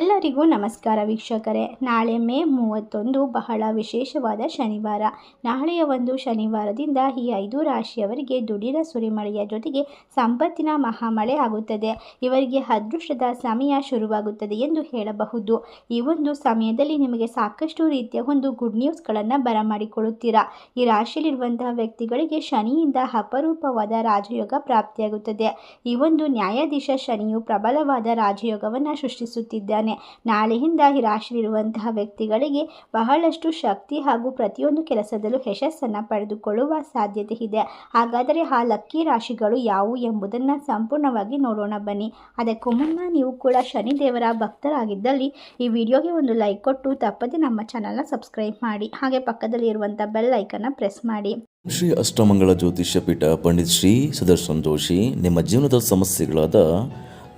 ಎಲ್ಲರಿಗೂ ನಮಸ್ಕಾರ ವೀಕ್ಷಕರೇ. ನಾಳೆ ಮೇ ಮೂವತ್ತೊಂದು, ಬಹಳ ವಿಶೇಷವಾದ ಶನಿವಾರ. ನಾಳೆಯ ಒಂದು ಶನಿವಾರದಿಂದ ಈ ಐದು ರಾಶಿಯವರಿಗೆ ದುಡಿದ ಸುರಿಮಳೆಯ ಜೊತೆಗೆ ಸಂಪತ್ತಿನ ಮಹಾಮಳೆ ಆಗುತ್ತದೆ. ಇವರಿಗೆ ಅದೃಷ್ಟದ ಸಮಯ ಶುರುವಾಗುತ್ತದೆ ಎಂದು ಹೇಳಬಹುದು. ಈ ಒಂದು ಸಮಯದಲ್ಲಿ ನಿಮಗೆ ಸಾಕಷ್ಟು ರೀತಿಯ ಒಂದು ಗುಡ್ ನ್ಯೂಸ್ಗಳನ್ನು ಬರಮಾಡಿಕೊಳ್ಳುತ್ತೀರಾ? ಈ ರಾಶಿಯಲ್ಲಿರುವಂತಹ ವ್ಯಕ್ತಿಗಳಿಗೆ ಶನಿಯಿಂದ ಅಪರೂಪವಾದ ರಾಜಯೋಗ ಪ್ರಾಪ್ತಿಯಾಗುತ್ತದೆ. ಈ ಒಂದು ನ್ಯಾಯಾಧೀಶ ಶನಿಯು ಪ್ರಬಲವಾದ ರಾಜಯೋಗವನ್ನು ಸೃಷ್ಟಿಸುತ್ತಿದ್ದಾನೆ. ನಾಳೆಯಿಂದ ಈ ರಾಶಿಯಲ್ಲಿರುವಂತಹ ವ್ಯಕ್ತಿಗಳಿಗೆ ಬಹಳಷ್ಟು ಶಕ್ತಿ ಹಾಗೂ ಪ್ರತಿಯೊಂದು ಕೆಲಸದಲ್ಲೂ ಯಶಸ್ಸನ್ನು ಪಡೆದುಕೊಳ್ಳುವ ಸಾಧ್ಯತೆ ಇದೆ. ಹಾಗಾದರೆ ಆ ಲಕ್ಕಿ ರಾಶಿಗಳು ಯಾವುವು ಎಂಬುದನ್ನು ಸಂಪೂರ್ಣವಾಗಿ ನೋಡೋಣ ಬನ್ನಿ. ಅದಕ್ಕೂ ಮುನ್ನ ನೀವು ಕೂಡ ಶನಿದೇವರ ಭಕ್ತರಾಗಿದ್ದಲ್ಲಿ ಈ ವಿಡಿಯೋಗೆ ಒಂದು ಲೈಕ್ ಕೊಟ್ಟು ತಪ್ಪದೆ ನಮ್ಮ ಚಾನಲ್ನ ಸಬ್ಸ್ಕ್ರೈಬ್ ಮಾಡಿ. ಹಾಗೆ ಪಕ್ಕದಲ್ಲಿ ಇರುವಂಥ ಬೆಲ್ ಐಕನ್ನ ಪ್ರೆಸ್ ಮಾಡಿ. ಶ್ರೀ ಅಷ್ಟಮಂಗಳ ಜ್ಯೋತಿಷ್ಯ ಪೀಠ ಪಂಡಿತ್ ಶ್ರೀ ಸುದರ್ಶನ್ ಜೋಶಿ ನಿಮ್ಮ ಜೀವನದ ಸಮಸ್ಯೆಗಳಾದ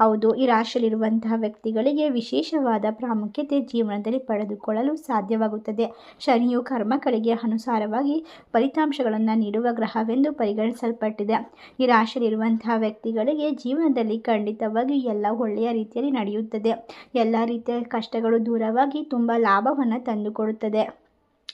ಹೌದು, ಈ ರಾಶಿಯಲ್ಲಿರುವಂತಹ ವ್ಯಕ್ತಿಗಳಿಗೆ ವಿಶೇಷವಾದ ಪ್ರಾಮುಖ್ಯತೆ ಜೀವನದಲ್ಲಿ ಪಡೆದುಕೊಳ್ಳಲು ಸಾಧ್ಯವಾಗುತ್ತದೆ. ಶನಿಯು ಕರ್ಮಗಳಿಗೆ ಅನುಸಾರವಾಗಿ ಫಲಿತಾಂಶಗಳನ್ನು ನೀಡುವ ಗ್ರಹವೆಂದು ಪರಿಗಣಿಸಲ್ಪಟ್ಟಿದೆ. ಈ ರಾಶಿಯಲ್ಲಿರುವಂತಹ ವ್ಯಕ್ತಿಗಳಿಗೆ ಜೀವನದಲ್ಲಿ ಖಂಡಿತವಾಗಿ ಎಲ್ಲ ಒಳ್ಳೆಯ ರೀತಿಯಲ್ಲಿ ನಡೆಯುತ್ತದೆ. ಎಲ್ಲ ರೀತಿಯ ಕಷ್ಟಗಳು ದೂರವಾಗಿ ತುಂಬ ಲಾಭವನ್ನು ತಂದುಕೊಡುತ್ತದೆ.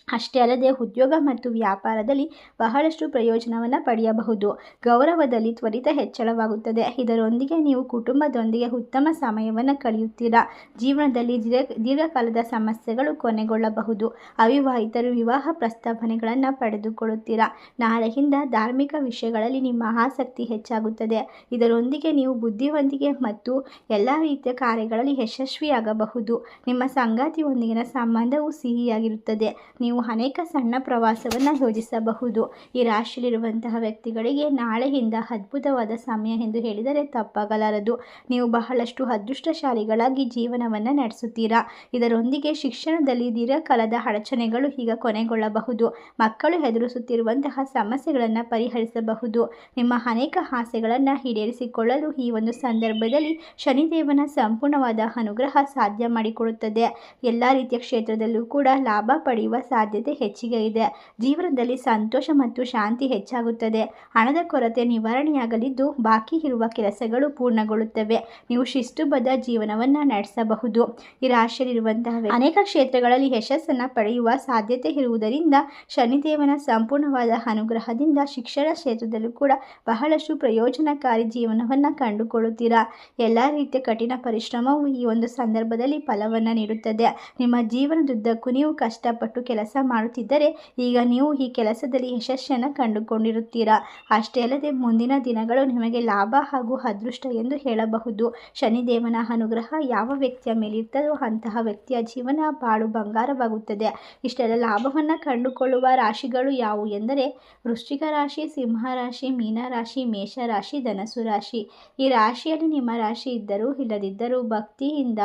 ಅಷ್ಟೇ ಅಲ್ಲದೆ ಉದ್ಯೋಗ ಮತ್ತು ವ್ಯಾಪಾರದಲ್ಲಿ ಬಹಳಷ್ಟು ಪ್ರಯೋಜನವನ್ನು ಪಡೆಯಬಹುದು. ಗೌರವದಲ್ಲಿ ತ್ವರಿತ ಹೆಚ್ಚಳವಾಗುತ್ತದೆ. ಇದರೊಂದಿಗೆ ನೀವು ಕುಟುಂಬದೊಂದಿಗೆ ಉತ್ತಮ ಸಮಯವನ್ನು ಕಳೆಯುತ್ತೀರಾ? ಜೀವನದಲ್ಲಿ ದೀರ್ಘ, ದೀರ್ಘಕಾಲದ ಸಮಸ್ಯೆಗಳು ಕೊನೆಗೊಳ್ಳಬಹುದು. ಅವಿವಾಹಿತರು ವಿವಾಹ ಪ್ರಸ್ತಾವನೆಗಳನ್ನು ಪಡೆದುಕೊಳ್ಳುತ್ತೀರಾ? ನಾಳೆಯಿಂದ ಧಾರ್ಮಿಕ ವಿಷಯಗಳಲ್ಲಿ ನಿಮ್ಮ ಆಸಕ್ತಿ ಹೆಚ್ಚಾಗುತ್ತದೆ. ಇದರೊಂದಿಗೆ ನೀವು ಬುದ್ಧಿವಂತಿಕೆ ಮತ್ತು ಎಲ್ಲ ರೀತಿಯ ಕಾರ್ಯಗಳಲ್ಲಿ ಯಶಸ್ವಿಯಾಗಬಹುದು. ನಿಮ್ಮ ಸಂಗಾತಿಯೊಂದಿಗಿನ ಸಂಬಂಧವು ಸಿಹಿಯಾಗಿರುತ್ತದೆ. ನೀವು ಅನೇಕ ಸಣ್ಣ ಪ್ರವಾಸವನ್ನು ಯೋಜಿಸಬಹುದು. ಈ ರಾಶಿಯಲ್ಲಿರುವಂತಹ ವ್ಯಕ್ತಿಗಳಿಗೆ ನಾಳೆಯಿಂದ ಅದ್ಭುತವಾದ ಸಮಯ ಎಂದು ಹೇಳಿದರೆ ತಪ್ಪಾಗಲಾರದು. ನೀವು ಬಹಳಷ್ಟು ಅದೃಷ್ಟಶಾಲಿಗಳಾಗಿ ಜೀವನವನ್ನು ನಡೆಸುತ್ತೀರಾ? ಇದರೊಂದಿಗೆ ಶಿಕ್ಷಣದಲ್ಲಿ ದೀರ್ಘಕಾಲದ ಅಡಚಣೆಗಳು ಈಗ ಕೊನೆಗೊಳ್ಳಬಹುದು. ಮಕ್ಕಳು ಎದುರಿಸುತ್ತಿರುವಂತಹ ಸಮಸ್ಯೆಗಳನ್ನು ಪರಿಹರಿಸಬಹುದು. ನಿಮ್ಮ ಅನೇಕ ಆಸೆಗಳನ್ನು ಈಡೇರಿಸಿಕೊಳ್ಳಲು ಈ ಒಂದು ಸಂದರ್ಭದಲ್ಲಿ ಶನಿದೇವನ ಸಂಪೂರ್ಣವಾದ ಅನುಗ್ರಹ ಸಾಧ್ಯ ಮಾಡಿಕೊಡುತ್ತದೆ. ಎಲ್ಲ ರೀತಿಯ ಕ್ಷೇತ್ರದಲ್ಲೂ ಕೂಡ ಲಾಭ ಪಡೆಯುವ ಸಾಧ್ಯತೆ ಹೆಚ್ಚಿಗೆ ಇದೆ. ಜೀವನದಲ್ಲಿ ಸಂತೋಷ ಮತ್ತು ಶಾಂತಿ ಹೆಚ್ಚಾಗುತ್ತದೆ. ಹಣದ ಕೊರತೆ ನಿವಾರಣೆಯಾಗಲಿದ್ದು, ಬಾಕಿ ಇರುವ ಕೆಲಸಗಳು ಪೂರ್ಣಗೊಳ್ಳುತ್ತವೆ. ನೀವು ಶಿಸ್ತುಬದ್ಧ ಜೀವನವನ್ನು ನಡೆಸಬಹುದು. ಈ ರಾಶಿಯಲ್ಲಿರುವಂತಹ ಅನೇಕ ಕ್ಷೇತ್ರಗಳಲ್ಲಿ ಯಶಸ್ಸನ್ನು ಪಡೆಯುವ ಸಾಧ್ಯತೆ ಇರುವುದರಿಂದ ಶನಿದೇವನ ಸಂಪೂರ್ಣವಾದ ಅನುಗ್ರಹದಿಂದ ಶಿಕ್ಷಣ ಕ್ಷೇತ್ರದಲ್ಲೂ ಕೂಡ ಬಹಳಷ್ಟು ಪ್ರಯೋಜನಕಾರಿ ಜೀವನವನ್ನು ಕಂಡುಕೊಳ್ಳುತ್ತೀರಾ? ಎಲ್ಲ ರೀತಿಯ ಕಠಿಣ ಪರಿಶ್ರಮವು ಈ ಒಂದು ಸಂದರ್ಭದಲ್ಲಿ ಫಲವನ್ನು ನೀಡುತ್ತದೆ. ನಿಮ್ಮ ಜೀವನದುದ್ದಕ್ಕೂ ನೀವು ಕಷ್ಟಪಟ್ಟು ಕೆಲಸ ಮಾಡುತ್ತಿದ್ದರೆ ಈಗ ನೀವು ಈ ಕೆಲಸದಲ್ಲಿ ಯಶಸ್ಸನ್ನು ಕಂಡುಕೊಂಡಿರುತ್ತೀರಾ? ಅಷ್ಟೇ ಅಲ್ಲದೆ ಮುಂದಿನ ದಿನಗಳು ನಿಮಗೆ ಲಾಭ ಹಾಗೂ ಅದೃಷ್ಟ ಎಂದು ಹೇಳಬಹುದು. ಶನಿದೇವನ ಅನುಗ್ರಹ ಯಾವ ವ್ಯಕ್ತಿಯ ಮೇಲಿರ್ತದೋ ಅಂತಹ ವ್ಯಕ್ತಿಯ ಜೀವನ ಬಾಳು ಬಂಗಾರವಾಗುತ್ತದೆ. ಇಷ್ಟೆಲ್ಲ ಲಾಭವನ್ನು ಕಂಡುಕೊಳ್ಳುವ ರಾಶಿಗಳು ಯಾವುವು ಎಂದರೆ ವೃಶ್ಚಿಕ ರಾಶಿ, ಸಿಂಹ ರಾಶಿ, ಮೀನ ರಾಶಿ, ಮೇಷ ರಾಶಿ ಧನಸು ರಾಶಿ. ಈ ರಾಶಿಯಲ್ಲಿ ನಿಮ್ಮ ರಾಶಿ ಇದ್ದರೂ ಇಲ್ಲದಿದ್ದರೂ ಭಕ್ತಿಯಿಂದ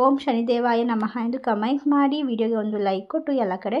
ಓಂ ಶನಿದೇವಾಯ ನಮಃ ಎಂದು ಕಮೆಂಟ್ ಮಾಡಿ. ವಿಡಿಯೋಗೆ ಒಂದು ಲೈಕ್ ಕೊಟ್ಟು ಎಲ್ಲ ಕಡೆ